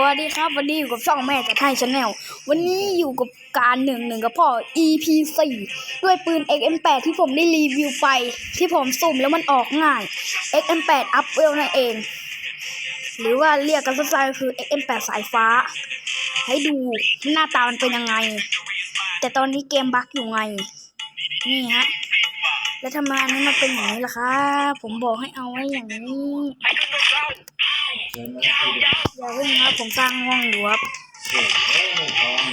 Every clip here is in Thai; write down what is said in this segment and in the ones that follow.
วัสดีครับ วันนี้อยู่กับช่องแม่กับไทยชาแนลวันนี้อยู่กับการหนึ่งหนึ่งกับพ่อ EP 4ด้วยปืน XM8 ที่ผมได้รีวิวไป ที่ผมสุ่มแล้วมันออกง่าย XM8 Up w e l นั่นเอง หรือว่าเรียกกันสั้นๆก็คือ XM8 สายฟ้า ให้ดูหน้าตามันเป็นยังไง แต่ตอนนี้เกมบั๊กอยู่ไง นี่ฮะแล้วทำไมอันนี้มันเป็นอย่างนี้ล่ะครับผมบอกให้เอาไว้อย่างนี้ อย่าเพิ่งครับผมสร้างห้องอยู่ครับโอ้โหไม่พร้อม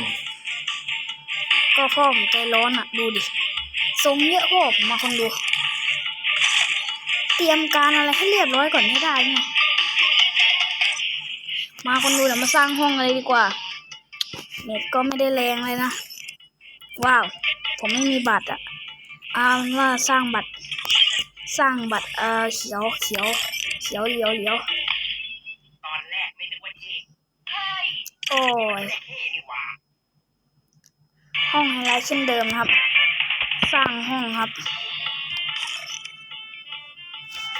ก็พ่อผมใจร้อนอะ ดูดิทรงเยอะพ่อผมมาคนดู เตรียมการอะไรให้เรียบร้อยก่อนไม่ได้ไงมาคนดูเดี๋ยวมาสร้างห้องอะไรดีกว่า เน็ตก็ไม่ได้แรงเลยนะ ว้าว ผมไม่มีบัตรอะอาว่าสร้างบัตร สร้างบัตรเออเขียวเขียวเขียวเหลียวเหลียว ตอนแรกไม่นึกว่าเท่เฮ้ย โอ้ยห้องไฮไลท์เช่นเดิมครับ สร้างห้องครับ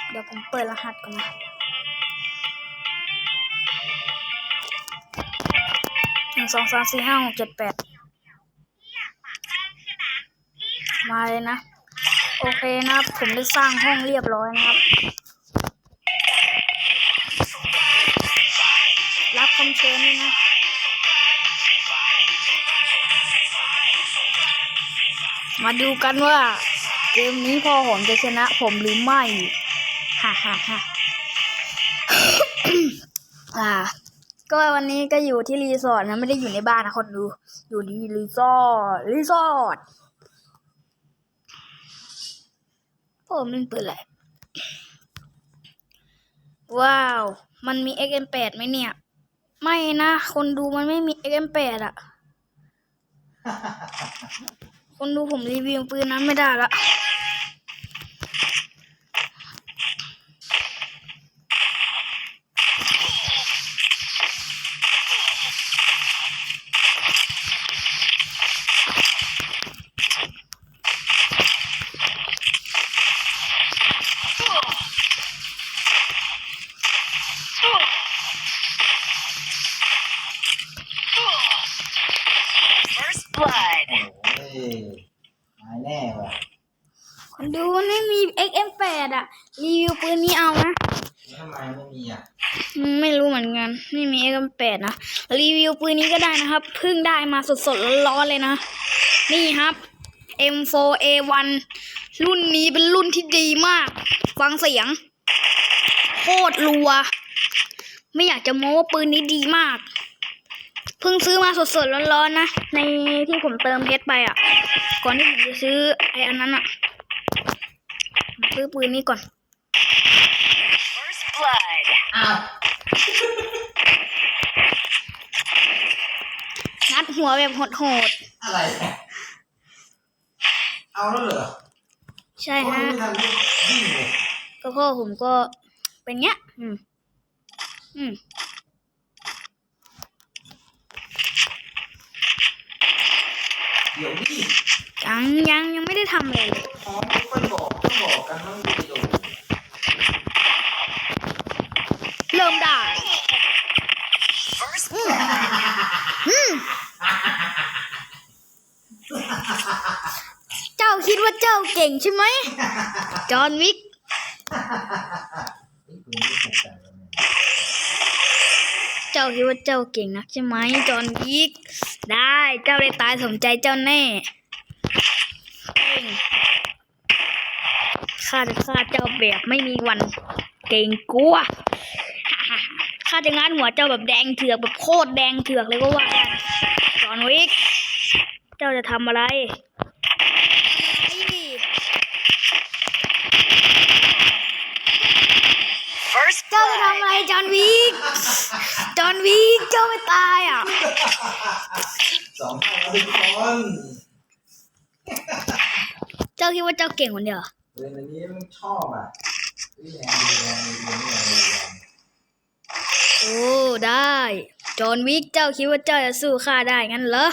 เดี๋ยวผมเปิดรหัสก่อนนะหนึ่งสองสามสี่ห้าหกเจ็ดแปดมาเลยนะ โอเคนะครับ ผมได้สร้างห้องเรียบร้อยนะครับ รับคำเชิญด้วยนะ มาดูกันว่า เกมนี้พ่อผมจะชนะผมหรือไม่ฮ่าฮ่าฮ่าอ่า ก็วันนี้ก็อยู่ที่รีสอร์ทนะ ไม่ได้อยู่ในบ้านนะคนดู อยู่ที่รีสอร์ทรีสอร์ทพ่อผมเล่นปืนอะไรว้าว มันมี XM8 ไหมเนี่ย ไม่นะ คนดูมันไม่มี XM8 อะ คนดูผมรีวิวปืนนั้นไม่ได้ละ blood โอ้โหตายแน่ว่ะ คนดูมัน ไม่มี XM8 อะรีวิวปืนนี้เอานะแล้วทำไมไม่มีอะอืมไม่รู้เหมือนกัน ไม่มี XM8 นะ รีวิวปืนนี้ก็ได้นะครับ เพิ่งได้มาสดๆร้อนๆเลยนะ นี่ครับ M4A1 รุ่นนี้เป็นรุ่นที่ดีมาก ฟังเสียง โคตรรัว ไม่อยากจะโม้ว่าปืนนี้ดีมาก เพิ่งซื้อมาสดๆร้อนๆนะ ในที่ผมเติมเพชรไปอะ ก่อนที่ผมจะซื้อไอ้อันนั้นอะผม ซื้อปืนนี้ก่อน First blood อ้าวงัดหัวแบบโหดอะไรเนี่ยเอาแล้วเหรอๆใช่โอ้ยฮะ ไม่ทันได้วิ่งเลยก็พ่อผมก็เป็นเงี้ย อืม อืม เดี๋ยวนี่ยังยังยังไม่ได้ทำเลยพร้อมไม่ค่อยบอกต้องบอกกันบ้างดีโดเริ่มได้ First เจ้าคิดว่าเจ้าเก่งใช่ไหม จอห์นวิกนี่คุณไม่ถูกใจแล้วเนี่ยเจ้าคิดว่าเจ้าเก่งนักใช่ไหมจอห์นวิกได้เจ้าได้ตายสมใจเจ้าแน่เก่งข้าจะฆ่าเจ้าแบบไม่มีวันเก่งกลัวข้าจะงัดหัวเจ้าแบบแดงเถือกแบบโคตรแดงเถือกเลยก็ว่าได้จอห์นวิกเจ้าจะทำอะไรไอ้นี่ First เจ้าจะทำอะไรจอห์นวิก จอห์นวิกเจ้าไม่ตายอะสองเท่าแล้วทุกคนเจ้าคิดว่าเจ้าเก่งคนเดียวเหรอเรื่องอันนี้มันชอบอะนี่แรงดีแรงดีแรงดีแรงดีแรงโอ้ได้จอห์นวิกเจ้าคิดว่าเจ้าจะสู้ข้าได้งั้นเหรอ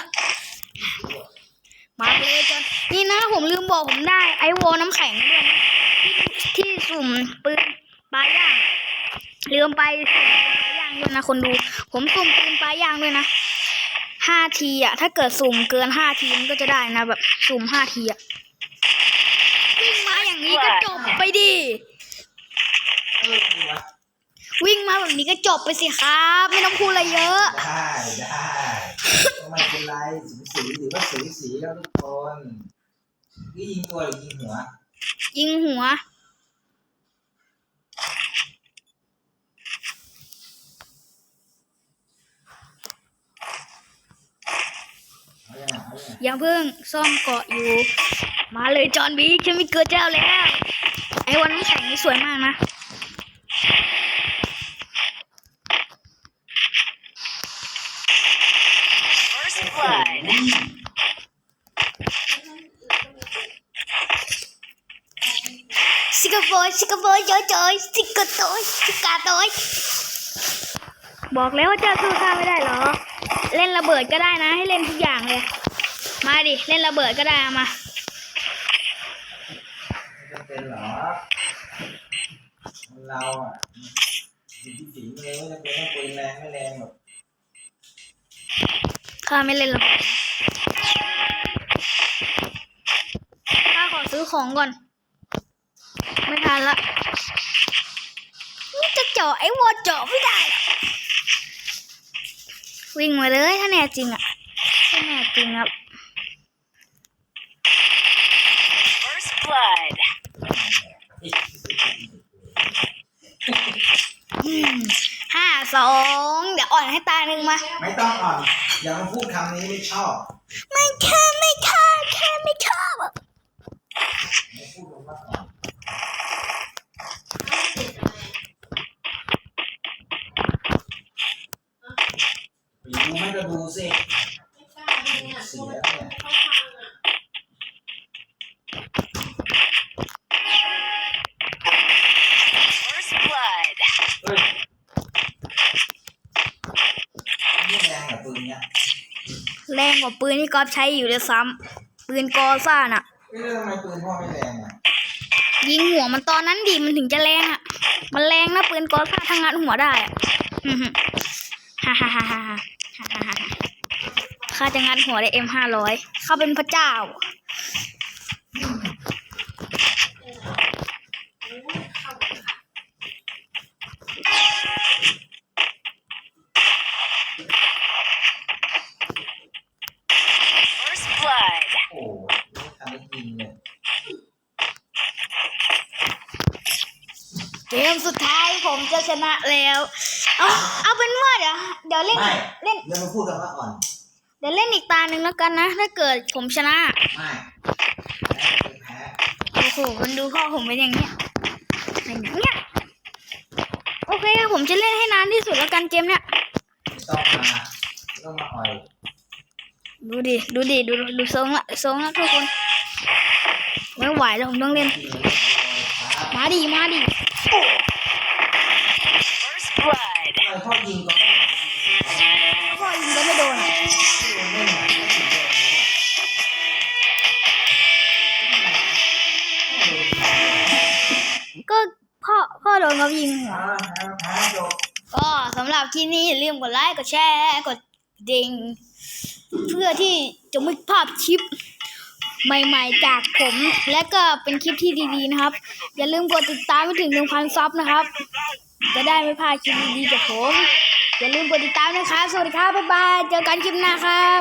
มาเลยจอห์นนี่นะผมลืมบอกผมได้ไอวอลน้ำแข็งด้วยนะที่ที่สุ่มปืนปลาย่างลืมไปสุ่มปลาย่างด้วยนะคนดู ผมสุ่มปืนปลายย่างด้วยนะห้าทีอะถ้าเกิดสุ่มเกินห้าทีมันก็จะได้นะแบบสุ่มห้าทีอะวิ่งมาอย่างนี้ก็จบไปดิเออดีวะวิ่งมาแบบนี้ก็จบไปสิครับ ไม่ต้องพูดอะไรเยอะ ได้ได้ไม่เป็นไรสีสีหรือว่าสีสีแล้วทุกคนนี่ยิงตัวหรือยิงหัว ยิงหัว เอาอ ย่างเพิ่งซ่อมเกาะอยู่ มาเลยจอนบีฉันมีเกิดเจ้าแล้ว ไอ้วันน้ำแข็งนี่สวยมากนะสิกาโบยสิกาโบยจอยจอยสิกาโตยสิกาโตยบอกแล้วว่าเจ้าสู้ข้าไม่ได้หรอ เล่นระเบิดก็ได้นะ ให้เล่นทุกอย่างเลย มาดิ เล่นระเบิดก็ได้เอามาไม่จำเป็นหรอเราอะอยู่ที่ฝีมือไม่จำเป็นต้องปืนแรงไม่แรงหรอกข้าไม่เล่นระเบิดข้าขอซื้อของก่อน ไม่ทันละนี่จะเจาะไอ้วอเจาะไม่ได้หรอกวิ่งมาเลยถ้าแน่จริงอะถ้าแน่จริงครับ First blood. อืม ห้าสองเดี๋ยวอ่อนให้ตาหนึ่งมา ไม่ต้องอ่อน อย่ามาพูดคำนี้ไม่ชอบ ไม่แค่ไม่แค่แค่ไม่ชอบอะไม่พูดคำว่าอ่อนไปดูไม่ก็ดูสิ แรงกว่าปืนที่กอฟใช้อยู่เลยซ้ำปืนกอซ่าน่ะไม่รู้ทำไมปืนพ่อไม่แรงอะยิงหัวมันตอนนั้นดิมันถึงจะแรงอะ มันแรงนะปืนกอซ่าทางงานหัวได้อะฮ่าฮ่าฮ่าฮ่าฮ่าฮ่าข้าจะงัดหัวได้เอ็มห้าร้อยข้าเป็นพระเจ้า เกมสุดท้ายผมจะชนะแล้ว เอาเอาเป็นว่าเดี๋ยวเดี๋ยวเล่นไม่เล่นอย่ามาพูดคำว่าอ่อน เดี๋ยวเล่นอีกตาหนึ่งแล้วกันนะ ถ้าเกิดผมชนะ ไม่แพ้คือแพ้โอ้โหมันดูพ่อผมเป็นอย่างเนี้ยเป็นอย่างเนี้ย โอเคผมจะเล่นให้นานที่สุดแล้วกันเกมเนี้ย ไม่ต้องมาไม่ต้องมาอ่อยดูดิ ดูดิ ดูดูทรงละทรงละทุกคน ไม่ไหวแล้วผมต้องเล่นทีนี้ครับมาดิ มาดิ พ่อยิงก่อนพ่อยิงก็ไม่โดนอะไม่โดนได้ไงไม่โดนก็พ่อพ่อโดนเขายิงหัว ก็สำหรับคลิปนี้อย่าลืมกดไลค์ กดแชร์ กดดิ่ง เพื่อที่จะไม่พลาดคลิปใหม่ๆจากผม และก็เป็นคลิปที่ดีๆนะครับ อย่าลืมกดติดตามไปถึง 1,000 ซับนะครับ จะได้ไม่พลาดคลิปดีๆจากผม อย่าลืมกดติดตามนะครับ สวัสดีครับ บ๊ายบาย เจอกันคลิปหน้าครับ